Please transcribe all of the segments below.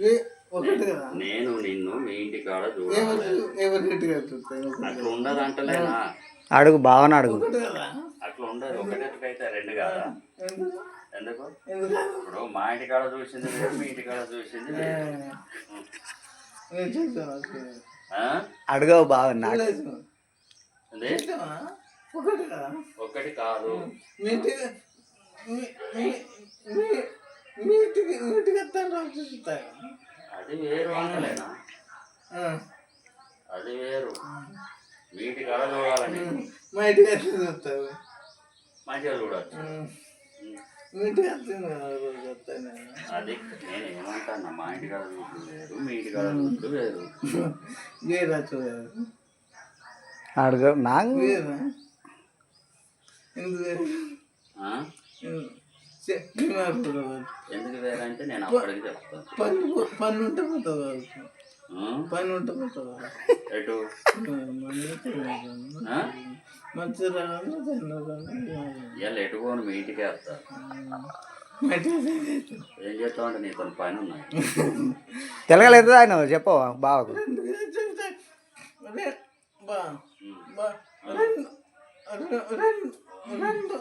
ఏ- ఒకటి కదా? నేను నిన్ను మీ ఇంటి కాడ అట్లా ఉండదు అంటలేనా అడుగు భావన అడుగు. ఒకటి కదా? అట్లా ఉండదు. ఒకటైతే రెండు కాదా? ఎందుకు? ఇప్పుడు మా ఇంటి కాడ చూసింది మీ ఇంటి కాడ చూసింది వేరు. నేను చేస్తాను ఓకే. ఆ? అడుగు భావన నాకు లేదు. ఏంది? చేస్తావా? ఒకటి కదా? వస్తాను చూస్తాను అది వేరు అంటలేనా అది వేరు. ఇంటి కాడ చూడాలని. మా ఇంటికి వస్తే చూస్తావు మంచిగా చూడచ్చు. అది నేను ఏమంటాను మా ఇంటి కాడ చూసుడు వేరు మీ ఇంటి చూసుడు వేరు. వేరా చూడాలి అడుగు. నాకు వేరా? ఎందుకు వేరు? ఎందుకు? వేరంటే నేను అప్పటికి చెప్తాను. పని ఉంటే? పని ఉంటే పోతావు? ఎటు? మంచి రావాలి? తిన్నాను ఇవాళ ఎటు పోను? మీ ఇంటికే వస్తా. ఏం చేస్తావు? అంటే నీతో పని ఉన్నాయి తెలగలేదు ఆయన? చెప్పు బావకు. బా బా రెండు రెండు రెండు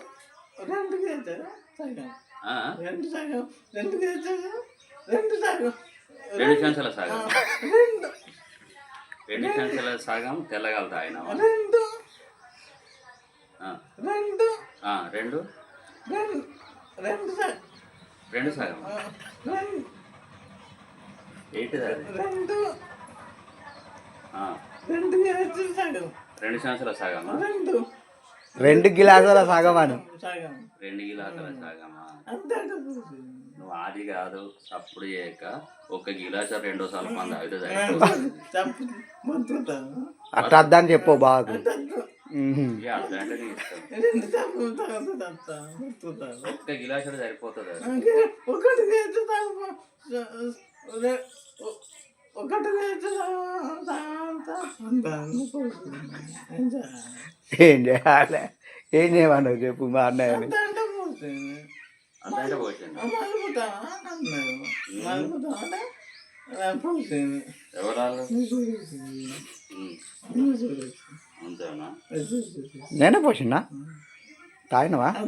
రెండు సగం. ఆ? రెండు సగం. రెండు గేజారా రెండు సగం. రెండు సంచుల సగం. రెండు. సగం ఆయన రెండు. రెండు. రెండు? రెండు. రెండు సగం. రెండు సగం. రెండు. ఏంటిది సగం. రెండు సంచుల సగమా? రెండు. రెండు గిలాసుల సగం అను. సగం రెండు గిలాసుల సగమా? అంతే నువ్వు అది కాదు అప్పుడు చేయక ఒక గిలాస రెండో సార్లు మంది అట్ట అద్దని చెప్పు బతుకుతాను ఒక్క గిలాసుడు సరిపోతుంది ఒకటి ఒకటి ఏం చేయాలి ఏం చేయమన్నావు చెప్పు మా అంతేనా? నేనే పోసిన్నా తాగినవా?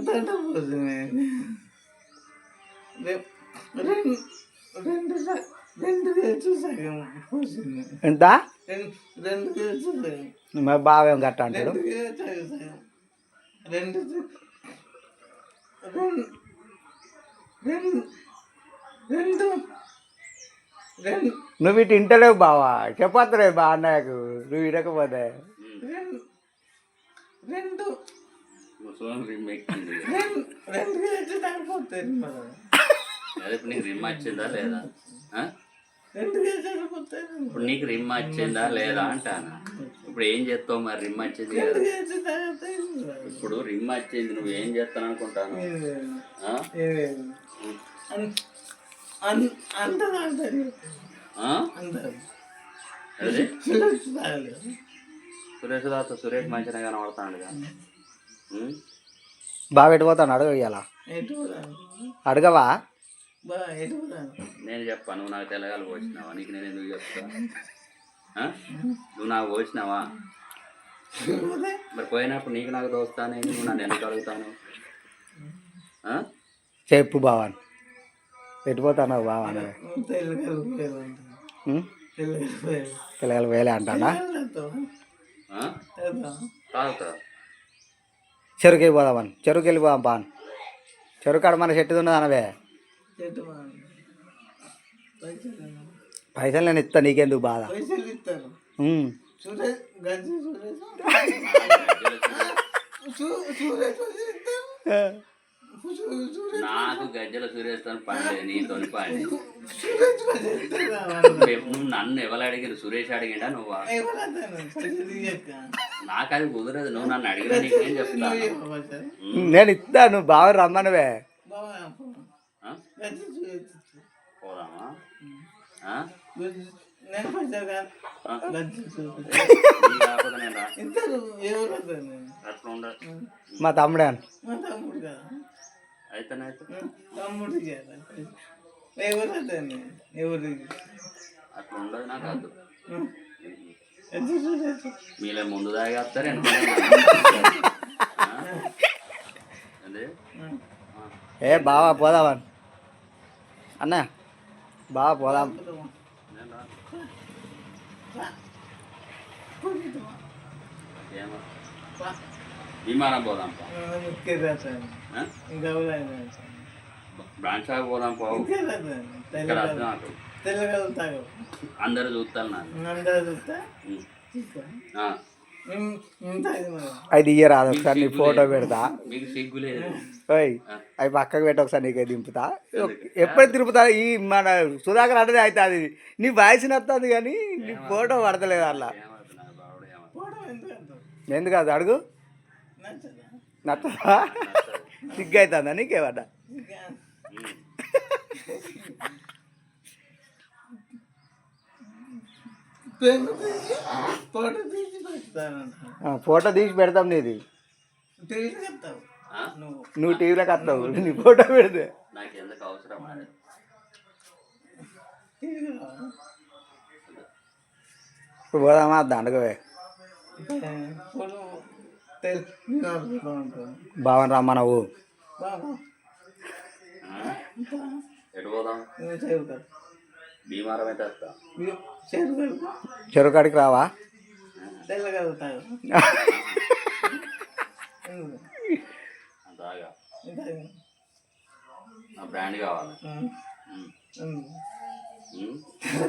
రెండు రెండు వేసి సగం పోతుంది ఎంత? రెండు రెండు వేసి సగం మా బావేం గట్ట అంటాడు? రెండు వేసి సగం రెండు స- రెండు రెండు రెండు రెండు. నువ్వు ఇటు ఇంటలేవు బావా. చెప్పొద్దురే బా అన్నయ్యకు. నువ్వు ఇడకపోతే ఉమ్, రెండు. రెండు రెండు రెండు వేసి సరిపోతుంది మరి. ఇప్పుడు నీకు రిమ్ వచ్చిందా లేదా? ఇప్పుడు నీకు రిమ్ వచ్చిందా లేదా అంటాను? ఇప్పుడు ఏం చేస్తావు మరి రిమ్ వచ్చింది కదా? ఇప్పుడు రిమ్ వచ్చింది నువ్వు ఏం చేస్తాను అనుకుంటాను? సురేష్ దాత సురేష్ మంచిగా కనబడతాడు బావ ఎటు పోతాను అడుగు అడగవా? నేను చెప్పాను నువ్వు నాకు తెల్లగాలు పోసినావా? నీకు నేను ఎందుకు చెప్తా? నువ్వు నాకు పోసినావా? మరి పోయినప్పుడు నీకు నాకు దోస్తానే నువ్వు నన్ను ఎందుకు అడుగుతాను? చెప్పు బావని ఎటు పోతాను బావా అని తెలుగు పోయాలంట తెలుగు పోయాలి. పిల్లలు వేలే అంటానా? చెరుకు వెళ్ళిపోదామని చెరుకు వెళ్ళిపోదాం పాన్ చెరుకు కాడ మన చెట్టు ఉన్నది అనవే పైసలు పైసలు నేను ఇస్తా నీకెందుకు బాధ? పైసలు ఇస్తారు. ఉమ్. సురేష్ సురేష్. నాకు గజ్జల సురేష్తో పని నీతో నువ్వు నన్ను ఎవరు అడిగిన సురేష్ అడిగిండా నువ్వా? నాకు అది కుదరదు నువ్వు నన్ను అడిగినా నీకు ఏం చెప్తాను నేను ఇస్తా నువ్వు బాగా రమ్మనవే బాగా ఆ? గజ్జి సురేష్ ఇస్తారు. పోదామా? నేను కాదు. మా తమ్ముడే మా తమ్ముడు కదా. అయితేనైతే తమ్ముడు చేయాలి ఎవరు అతన్ని ఎవరు? అట్లా ఉండదు నాకు ఎత్తు. మీలే ముందు వస్తారు అదే ఏ బావా పోదామా? అన్న బావా పోదాం. విమానం పోదాం బ్రాంచ్ పోదాం పోవు అందరు చూస్తారు అందరూ చూస్తా? అది ఇయ్యరాదు ఒకసారి నీ ఫోటో పెడతా. ఓయ్ అవి పక్కకు పెట్టి ఒకసారి నీకే దింపుతా. ఎప్పుడు తిరుపుతా ఈ మన సుధాకర్ అంటే అవుతుంది. నీ వాయిస్ వస్తుంది కానీ నీ ఫోటో పడతలేదు అలా ఎందుకు అది అడుగు? నచ్చదా. సిగ్గు అవుతుందా నీకేమన్నా? ఫోటో తీసి పెడతానంట ఆ, ఫోటో తీసి పెడతాం నీది. టీవీలో చెప్తావు? నువ్వు నువ్వు టీవీలోకి వస్తావు. నీ ఫోటో పెడితే. నాకు ఎందుకు అవసరం అది? టీవీలో ఇప్పుడు పోదామా ఉంటావు భావన రమ్మనవు బాబు ఆ? ఎటు పోదాం? నువ్వు చెబుతావు భీమారం అయితే వస్తా చెరువు చెరువు కాడికి రావా బ్రాండ్ కావాలి?